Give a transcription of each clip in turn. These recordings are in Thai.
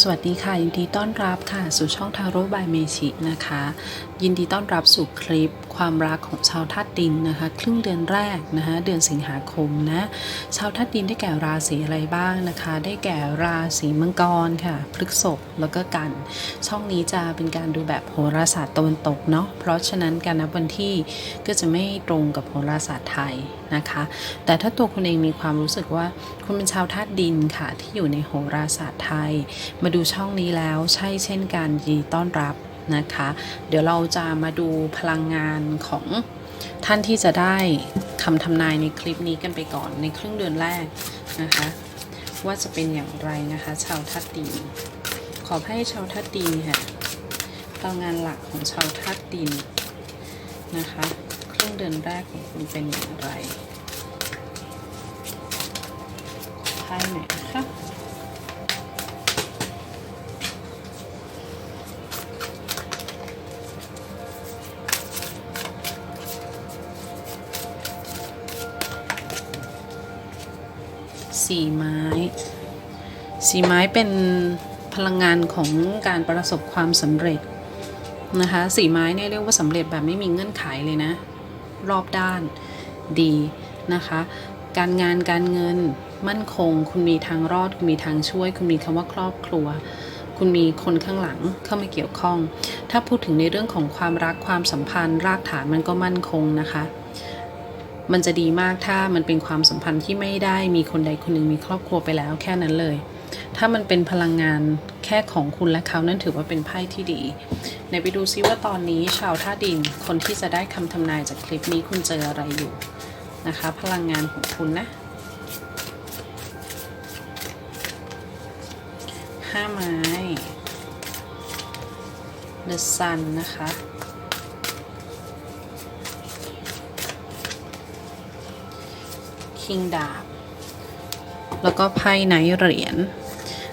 สวัสดีค่ะยินดีต้อนรับค่ะสู่ช่องทาโร่บายเมชินะคะ ยินดีต้อนรับสู่คลิป ความรักของชาวธาตุดินนะคะครึ่งเดือนแรกนะคะเดือนสิงหาคมนะชาวธาตุดินได้แก่ราศีอะไรบ้างนะคะ ได้แก่ราศีมังกรค่ะพฤกษภแล้วก็กัน ช่องนี้จะเป็นการดูแบบโหราศาสตร์ตะวันตกเนาะเพราะฉะนั้นการนับวันที่ก็จะไม่ตรงกับโหราศาสตร์ไทยนะคะ แต่ถ้าตัวคุณเองมีความรู้สึกว่าคุณเป็นชาวธาตุดินค่ะที่อยู่ในโหราศาสตร์ไทย มาดูช่องนี้แล้วใช่เช่นกันยินดีต้อนรับ นะคะ เดี๋ยวเราจะมาดูพลังงานของท่านที่จะได้คำทำนายในคลิปนี้กันไปก่อนในครึ่งเดือนแรกนะคะ ว่าจะเป็นอย่างไรนะคะ ชาวธาตุดินขอให้ชาวธาตุดินค่ะพลังงานหลักของชาวธาตุดินนะคะ ครึ่งเดือนแรกของคุณเป็นอย่างไรขอไพ่หน่ สี่ไม้ สีไม้เป็นพลังงานของการประสบความสำเร็จนะคะสีไม้เนี่ยเรียกว่าสำเร็จแบบไม่มีเงื่อนไขเลยนะ รอบด้านดีนะคะ การงานการเงินมั่นคง คุณมีทางรอด คุณมีทางช่วย คุณมีคำว่าครอบครัว คุณมีคนข้างหลังเข้ามาเกี่ยวข้อง ถ้าพูดถึงในเรื่องของความรักความสัมพันธ์ รากฐานมันก็มั่นคงนะคะ มันจะดีมากถ้ามันเป็นความสัมพันธ์ที่ไม่ได้มีคนใดคนหนึ่งมีครอบครัวไปแล้วแค่นั้นเลย ถ้ามันเป็นพลังงานแค่ของคุณและเขานั่นถือว่าเป็นไพ่ที่ดีไหนไปดูซิว่าตอนนี้ชาวท่าดิน คนที่จะได้คำทำนายจากคลิปนี้คุณเจออะไรอยู่นะคะ พลังงานของคุณนะห้าไม้ The Sun นะคะ คิงดาบ แล้วก็ไพ่ไนท์เหรียญ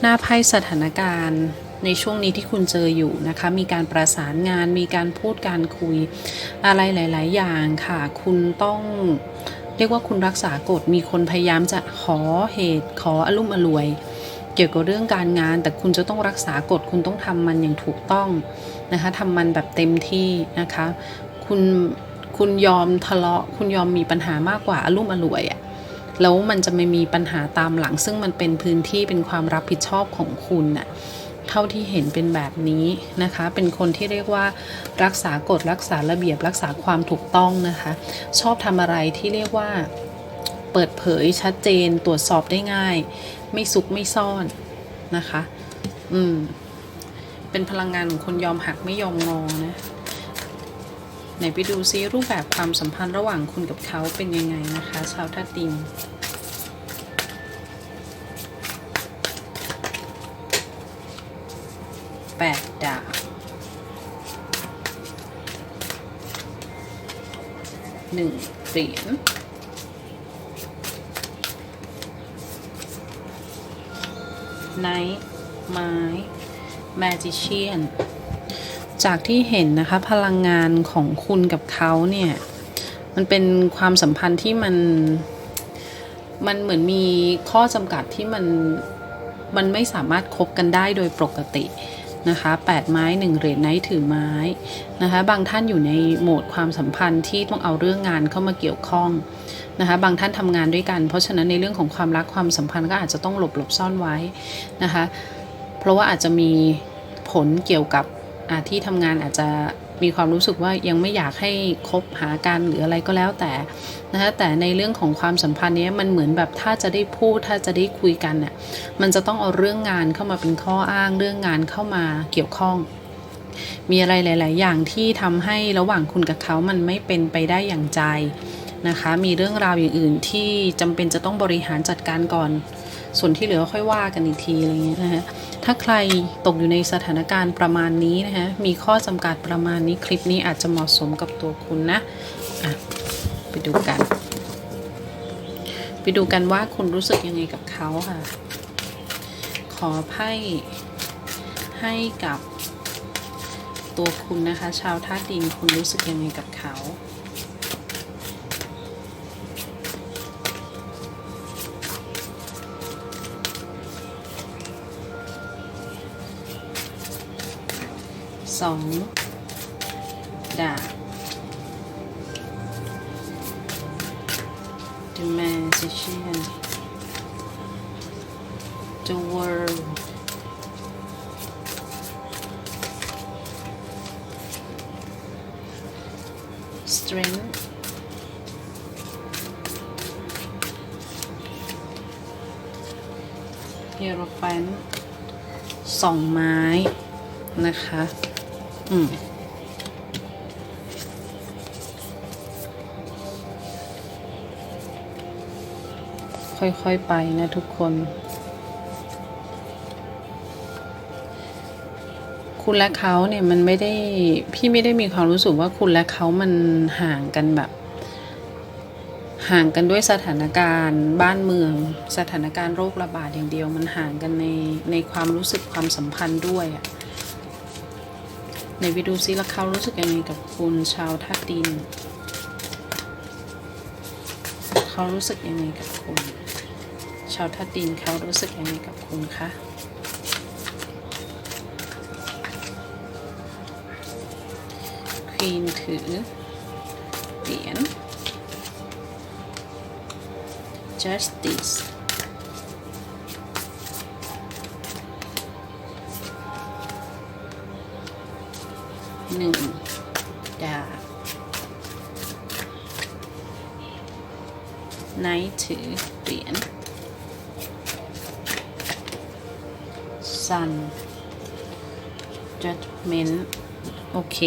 หน้าไพ่สถานการณ์ในช่วงนี้ที่คุณเจออยู่นะคะ มีการประสานงาน มีการพูดการคุยอะไรหลาย ๆ อย่างค่ะ คุณต้องเรียกว่าคุณรักษากฎ มีคนพยายามจะขอเหตุ ขออารมอรวย เกี่ยวกับเรื่องการงาน แต่คุณจะต้องรักษากฎ คุณต้องทำมันอย่างถูกต้องนะคะทำมันแบบเต็มที่นะคะ คุณ คุณยอมทะเลาะ คุณยอมมีปัญหามากกว่าอารมอรวยอะ แล้วมันจะไม่มีปัญหาตามหลัง ซึ่งมันเป็นพื้นที่เป็นความรับผิดชอบของคุณน่ะเท่าที่เห็นเป็นแบบนี้นะคะ เป็นคนที่เรียกว่ารักษากฎรักษาระเบียบรักษาความถูกต้องนะคะ ชอบทำอะไรที่เรียกว่าเปิดเผยชัดเจนตรวจสอบได้ง่าย ไม่ซุกไม่ซ่อนนะคะ อืม เป็นพลังงานของคนยอมหักไม่ยอมงอนะ ไหนไปดูซิรูปแบบความสัมพันธ์ระหว่างคุณกับเขาเป็นยังไงนะคะชาวธาตุดินแปดดาบหนึ่งเหรียญไนท์ไม้แมจิเชียน จากที่เห็นนะคะพลังงานของคุณกับเขาเนี่ย มันเป็นความสัมพันธ์ที่มัน มันเหมือนมีข้อจำกัดที่มัน มันไม่สามารถคบกันได้โดยปกตินะคะแปดไม้หนึ่งเหรียญไนท์ถือไม้นะคะบางท่านอยู่ในโหมดความสัมพันธ์ที่ต้องเอาเรื่องงานเข้ามาเกี่ยวข้องนะคะบางท่านทำงานด้วยกัน เพราะฉะนั้นในเรื่องของความรักความสัมพันธ์ก็อาจจะต้องหลบหลบซ่อนไว้นะคะเพราะว่าอาจจะมีผลเกี่ยวกับ ที่ทำงานอาจจะมีความรู้สึกว่ายังไม่อยากให้คบหากันหรืออะไรก็แล้วแต่นะคะแต่ในเรื่องของความสัมพันธ์เนี้ยมันเหมือนแบบถ้าจะได้พูดถ้าจะได้คุยกันน่ะมันจะต้องเอาเรื่องงานเข้ามาเป็นข้ออ้างเรื่องงานเข้ามาเกี่ยวข้อง มีอะไรหลาย ๆ อย่างที่ทำให้ระหว่างคุณกับเขามันไม่เป็นไปได้อย่างใจนะคะ มีเรื่องราวอย่างอื่นที่จำเป็นจะต้องบริหารจัดการก่อน ส่วนที่เหลือค่อยว่ากันอีกทีอะไรเงี้ยนะคะถ้าใครตกอยู่ในสถานการณ์ประมาณนี้นะคะมีข้อจำกัดประมาณนี้คลิปนี้อาจจะเหมาะสมกับตัวคุณนะอะไปดูกัน ไปดูกันว่าคุณรู้สึกยังไงกับเขาค่ะ ขอไพ่ให้กับตัวคุณนะคะ ชาวธาตุดินคุณรู้สึกยังไงกับเขา สองดาบ The Magician The World Strength Hierophant สองไม้นะคะ อืมค่อย ๆ ไปนะทุกคน คุณและเขาเนี่ยมันไม่ได้พี่ไม่ได้มีความรู้สึกว่าคุณและเขามันห่างกันแบบ ห่างกันด้วยสถานการณ์บ้านเมือง สถานการณ์โรคระบาดอย่างเดียว มันห่างกันในในความรู้สึกความสัมพันธ์ด้วยอะ ในวิดูซิแล้วเขารู้สึกยังไงกับคุณชาวธาตุดิน เขารู้สึกยังไงกับคุณ ชาวธาตุดินเขารู้สึกยังไงกับคุณคะควีนถือเหรียญ justice หนึ่งดาบไนท์ถือเหรียญซันจัดเมนโอเค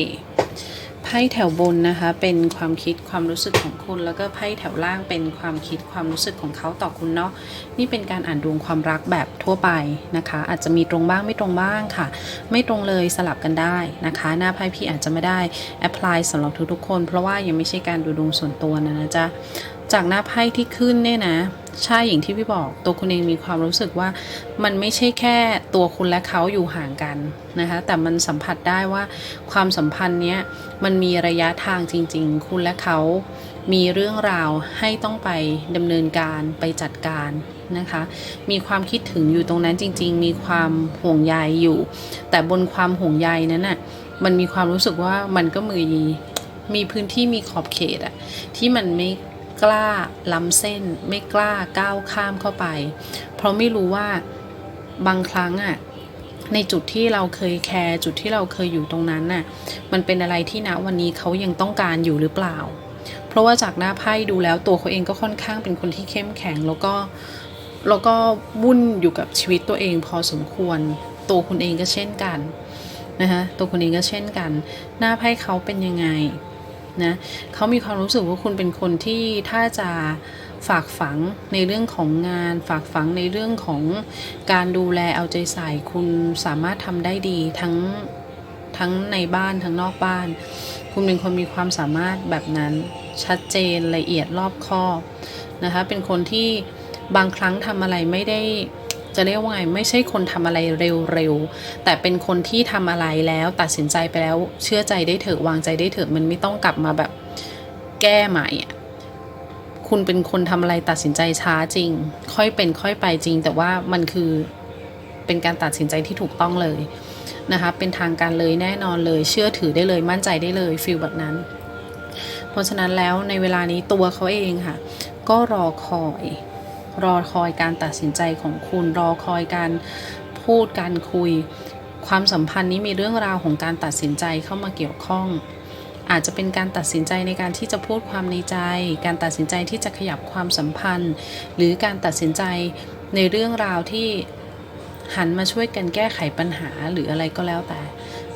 ไพ่แถวบนนะคะ เป็นความคิดความรู้สึกของคุณ แล้วก็ไพ่แถวล่างเป็นความคิดความรู้สึกของเขาต่อคุณเนาะนี่เป็นการอ่านดวงความรักแบบทั่วไปนะคะ อาจจะมีตรงบ้างไม่ตรงบ้างค่ะ ไม่ตรงเลยสลับกันได้นะคะ หน้าไพ่พี่อาจจะไม่ได้แอพพลายสำหรับทุกๆคน เพราะว่ายังไม่ใช่การดูดวงส่วนตัวนะนะจ๊ะ จากหน้าไพ่ที่ขึ้นเนี่ยนะใช่อย่างที่พี่บอกตัวคุณเองมีความรู้สึกว่ามันไม่ใช่แค่ตัวคุณและเขาอยู่ห่างกันนะคะแต่มันสัมผัสได้ว่าความสัมพันธ์เนี้ยมันมีระยะทางจริง ๆ คุณและเขามีเรื่องราวให้ต้องไปดำเนินการไปจัดการนะคะ มีความคิดถึงอยู่ตรงนั้นจริง ๆ มีความห่วงใยอยู่ แต่บนความห่วงใยนั้นน่ะมันมีความรู้สึกว่ามันก็มือมีพื้นที่มีขอบเขตอะที่มันไม่ กล้าล้ำเส้น ไม่กล้าก้าวข้ามเข้าไป เพราะไม่รู้ว่าบางครั้งอะ่ะในจุดที่เราเคยแคร์จุดที่เราเคยอยู่ตรงนั้นน่ะมันเป็นอะไรที่ณวันนี้เขายังต้องการอยู่หรือเปล่า เพราะว่าจากหน้าไพ่ดูแล้วตัวเขาเองก็ค่อนข้างเป็นคนที่เข้มแข็ง แล้วก็แล้วก็วุ่นอยู่กับชีวิตตัวเองพอสมควร ตัวคุณเองก็เช่นกันนะคะตัวคุณเองก็เช่นกัน หน้าไพ่เขาเป็นยังไง นะเขามีความรู้สึกว่าคุณเป็นคนที่ถ้าจะฝากฝังในเรื่องของงาน ฝากฝังในเรื่องของการดูแลเอาใจใส่คุณสามารถทำได้ดีทั้งทั้งในบ้านทั้งนอกบ้าน คุณเป็นคนมีความสามารถแบบนั้นชัดเจนละเอียดรอบคอบนะคะเป็นคนที่บางครั้งทำอะไรไม่ได้ จะเรียกว่าไงไม่ใช่คนทำอะไรเร็วๆแต่เป็นคนที่ทำอะไรแล้วตัดสินใจไปแล้วเชื่อใจได้เถอะวางใจได้เถอะมันไม่ต้องกลับมาแบบแก้ใหม่คุณเป็นคนทำอะไรตัดสินใจช้าจริง ค่อยเป็นค่อยไปจริง แต่ว่ามันคือเป็นการตัดสินใจที่ถูกต้องเลยนะคะเป็นทางการเลยแน่นอนเลย เชื่อถือได้เลยมั่นใจได้เลยฟีลแบบนั้น เพราะฉะนั้นแล้วในเวลานี้ตัวเขาเองค่ะ ก็รอคอย รอคอยการตัดสินใจของคุณรอคอยการพูดการคุย ความสัมพันธ์นี้มีเรื่องราวของการตัดสินใจเข้ามาเกี่ยวข้อง อาจจะเป็นการตัดสินใจในการที่จะพูดความในใจ การตัดสินใจที่จะขยับความสัมพันธ์ หรือการตัดสินใจในเรื่องราวที่หันมาช่วยกันแก้ไขปัญหาหรืออะไรก็แล้วแต่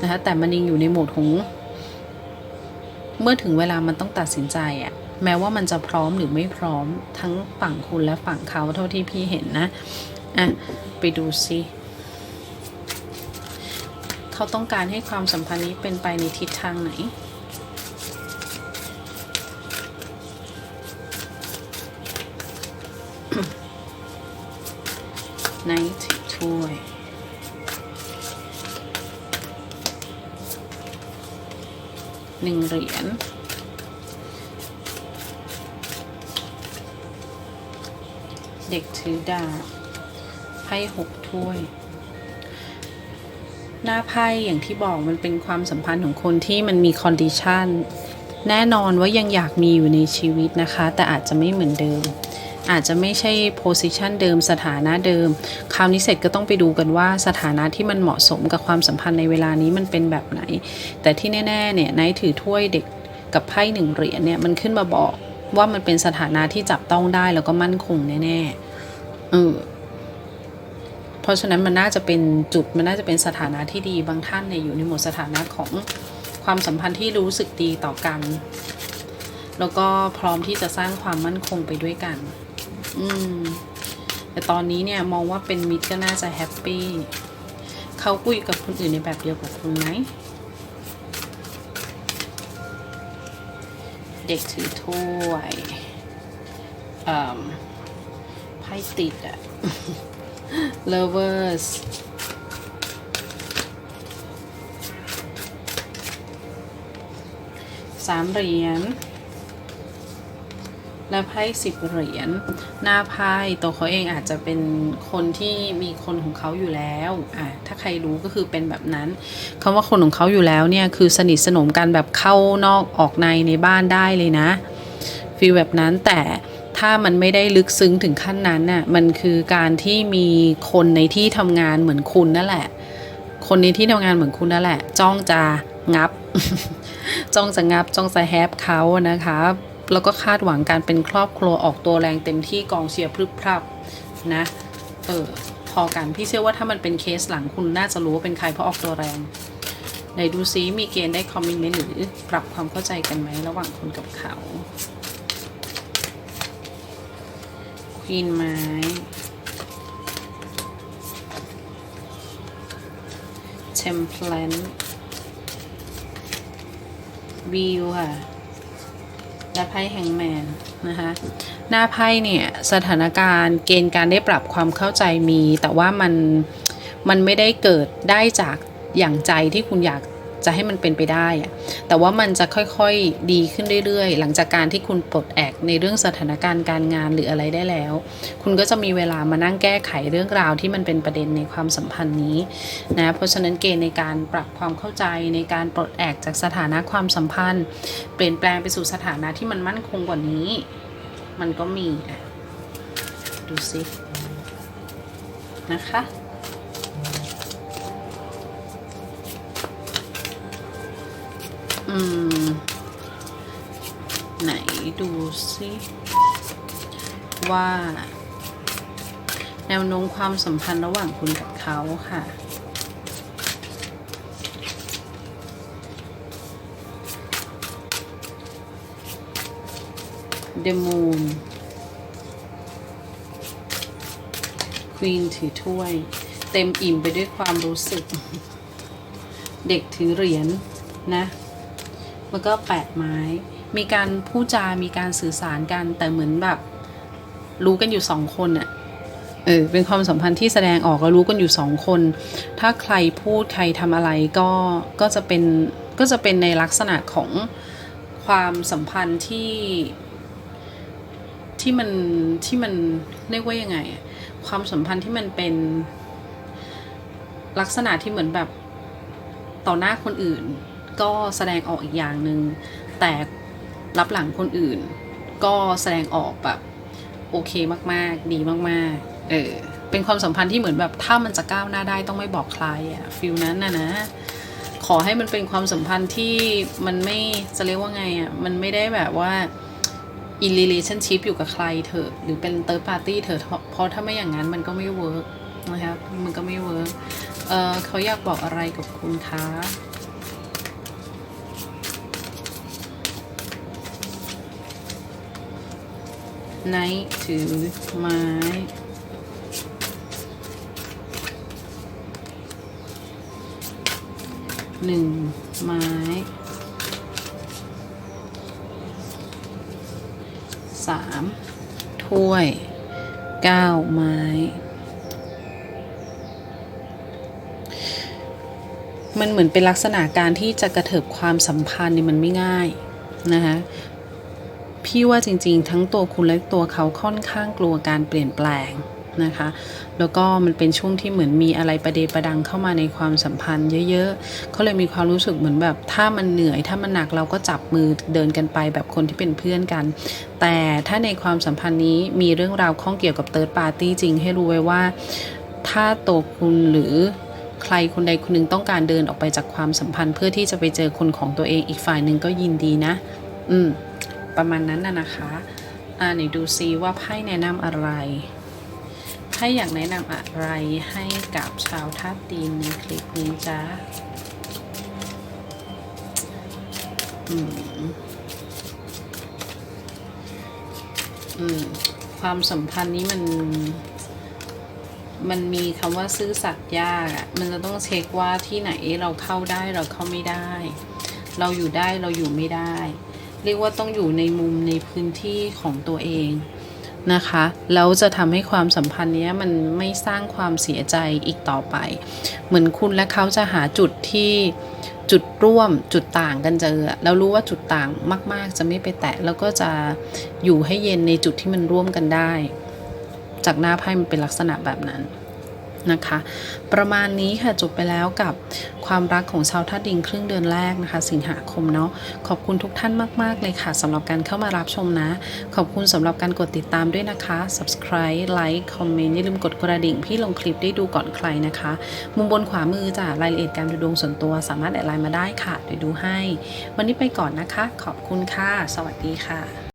นะคะแต่มันยังอยู่ในโหมดของเมื่อถึงเวลามันต้องตัดสินใจอะ แม้ว่ามันจะพร้อมหรือไม่พร้อมทั้งฝั่งคุณและฝั่งเขาเท่าที่พี่เห็นนะอะไปดูซิเขาต้องการให้ความสัมพันธ์นี้เป็นไปในทิศทางไหนในถือถ้วยหนึ่งเหรียญ เด็กถือดาบไพ่หกถ้วย หน้าไพ่อย่างที่บอกมันเป็นความสัมพันธ์ของคนที่มันมีคอนดิชันแน่นอนว่ายังอยากมีอยู่ในชีวิตนะคะ แต่อาจจะไม่เหมือนเดิม อาจจะไม่ใช่โพสิชันเดิมสถานะเดิม คราวนี้เสร็จก็ต้องไปดูกันว่าสถานะที่มันเหมาะสมกับความสัมพันธ์ในเวลานี้มันเป็นแบบไหน แต่ที่แน่ ๆ เนี่ยไนท์ถือถ้วยเด็กกับไพ่หนึ่งเหรียญเนี่ยมันขึ้นมาบอก ว่ามันเป็นสถานะที่จับต้องได้แล้วก็มั่นคงแน่ๆเออเพราะฉะนั้นมันน่าจะเป็นจุดมันน่าจะเป็นสถานะที่ดีบางท่านเนี่ยอยู่ในหมวดสถานะของความสัมพันธ์ที่รู้สึกดีต่อกัน แล้วก็พร้อมที่จะสร้างความมั่นคงไปด้วยกัน อืม แต่ตอนนี้เนี่ยมองว่าเป็นมิตรก็น่าจะแฮปปี้เขาคุยกับคนอื่นในแบบเดียวกับคุณไหม เด็กถือถ้วยไพ่ติดอะ lovers สามเหรียญ และไพ่สิบเหรียญหน้าไพ่ตัวเขาเองอาจจะเป็นคนที่มีคนของเขาอยู่แล้วอะถ้าใครรู้ก็คือเป็นแบบนั้นคำว่าคนของเขาอยู่แล้วเนี่ยคือสนิทสนมกันแบบเข้านอกออกในในบ้านได้เลยนะฟีลแบบนั้นแต่ถ้ามันไม่ได้ลึกซึ้งถึงขั้นนั้นน่ะมันคือการที่มีคนในที่ทำงานเหมือนคุณนั่นแหละ คนในที่ทำงานเหมือนคุณนั่นแหละ จ้องจะงับ จ้องจะงับ จ้องจะแฮปเขานะคะ แล้วก็คาดหวังการเป็นครอบครัวออกตัวแรงเต็มที่กองเชียร์พรึบพรับนะเออพอกันพี่เชื่อว่าถ้ามันเป็นเคสหลังคุณน่าจะรู้ว่าเป็นใครเพราะออกตัวแรงไหนดูซิมีเกณฑ์ได้คอมมิชเมนต์หรือปรับความเข้าใจกันไหมระหว่างคุณกับเขาควีนไม้เทมเพลนวิวค่ะ และไพ่แฮงแมนนะคะหน้าไพ่เนี่ยสถานการณ์เกณฑ์การได้ปรับความเข้าใจมี แต่ว่ามันมันไม่ได้เกิดได้จากอย่างใจที่คุณอยาก จะให้มันเป็นไปได้อะแต่ว่ามันจะค่อยๆดีขึ้นเรื่อยๆ หลังจากการที่คุณปลดแอกในเรื่องสถานการณ์การงานหรืออะไรได้แล้ว คุณก็จะมีเวลามานั่งแก้ไขเรื่องราวที่มันเป็นประเด็นในความสัมพันธ์นี้นะ เพราะฉะนั้นเกณฑ์ในการปรับความเข้าใจในการปลดแอกจากสถานะความสัมพันธ์ เปลี่ยนแปลงไปสู่สถานะที่มันมั่นคงกว่านี้ มันก็มีดูสินะคะ อืม ไหนดูสิว่า แนวโน้มความสัมพันธ์ระหว่างคุณกับเขาค่ะ The Moon Queen ถือถ้วย เต็มอิ่มไปด้วยความรู้สึก เด็กถือเหรียญนะ แล้วก็แปดไม้ มีการพูดจา มีการสื่อสารกัน แต่เหมือนแบบ รู้กันอยู่สองคนอะเออ เป็นความสัมพันธ์ที่แสดงออกแล้วรู้กันอยู่สองคน ถ้าใครพูดใครทำอะไรก็ ก็จะเป็น ก็จะเป็นในลักษณะของความสัมพันธ์ที่ ที่มัน ที่มันเรียกว่ายังไง ความสัมพันธ์ที่มันเป็นลักษณะที่เหมือนแบบต่อหน้าคนอื่น ก็แสดงออกอีกอย่างหนึ่งแต่รับหลังคนอื่น ก็แสดงออกแบบโอเคมากๆ ดีมากๆ เออเป็นความสัมพันธ์ที่เหมือนแบบถ้ามันจะก้าวหน้าได้ต้องไม่บอกใครอะฟิลนั้นนะนะ ขอให้มันเป็นความสัมพันธ์ที่มันไม่จะเรียกว่าไงอะ่ะมันไม่ได้แบบว่า in relationship อยู่กับใครเถอะ หรือเป็น third party เถอะเพราะเพราะถ้าไม่อย่างนั้นมันก็ไม่เวิร์กนะครับมันก็ไม่เวิร์กเออเขาอยากบอกอะไรกับคุณคะ ไนท์ถือไม้หนึ่งไม้สามถ้วยเก้าไม้มันเหมือนเป็นลักษณะการที่จะกระเถิบความสัมพันธ์นี่มันไม่ง่ายนะคะ พี่ว่าจริงๆ ทั้งตัวคุณและตัวเขาค่อนข้างกลัวการเปลี่ยนแปลงนะคะ แล้วก็มันเป็นช่วงที่เหมือนมีอะไรประเดประดังเข้ามาในความสัมพันธ์เยอะๆเขาเลยมีความรู้สึกเหมือนแบบ ถ้ามันเหนื่อยถ้ามันหนักเราก็จับมือเดินกันไปแบบคนที่เป็นเพื่อนกัน แต่ถ้าในความสัมพันธ์นี้มีเรื่องราวข้องเกี่ยวกับเติร์ดปาร์ตี้จริงให้รู้ไว้ว่า ถ้าตัวคุณหรือใครคนใดคนหนึ่งต้องการเดินออกไปจากความสัมพันธ์ เพื่อที่จะไปเจอคนของตัวเองอีกฝ่ายหนึ่งก็ยินดีนะ อืม ประมาณนั้นนะนะคะ อ่าไหนดูซิว่าไพ่แนะนำอะไร ไพ่อยากแนะนำอะไรให้กับชาวธาตุดินในคลิปนี้จ้าอืม อืม ความสัมพันธ์นี้มันมันมีคำว่าซื่อสัตย์ยากอะ่ะมันจะต้องเช็คว่าที่ไหนเราเข้าได้เราเข้าไม่ได้ เราอยู่ได้เราอยู่ไม่ได้ เรียกว่าต้องอยู่ในมุมในพื้นที่ของตัวเองนะคะแล้วจะทำให้ความสัมพันธ์นี้มันไม่สร้างความเสียใจอีกต่อไป เหมือนคุณและเขาจะหาจุดที่จุดร่วมจุดต่างกันเจอแล้วรู้ว่าจุดต่างมาก ๆ จะไม่ไปแตะแล้วก็จะอยู่ให้เย็นในจุดที่มันร่วมกันได้ จากหน้าไพ่มันเป็นลักษณะแบบนั้น นะคะ ประมาณนี้ค่ะจบไปแล้วกับความรักของชาวธาดินครึ่งเดือนแรกนะคะ สิงหาคมเนาะขอบคุณทุกท่านมาก ๆ เลยค่ะสำหรับการเข้ามารับชมนะ ขอบคุณสำหรับการกดติดตามด้วยนะคะ subscribe like comment อย่าลืมกดกระดิ่ง พี่ลงคลิปได้ดูก่อนใครนะคะ มุมบนขวามือจ้ะรายละเอียดการดูดวงส่วนตัว สามารถแอดไลน์มาได้ค่ะเดี๋ยวดูให้ วันนี้ไปก่อนนะคะ ขอบคุณค่ะ สวัสดีค่ะ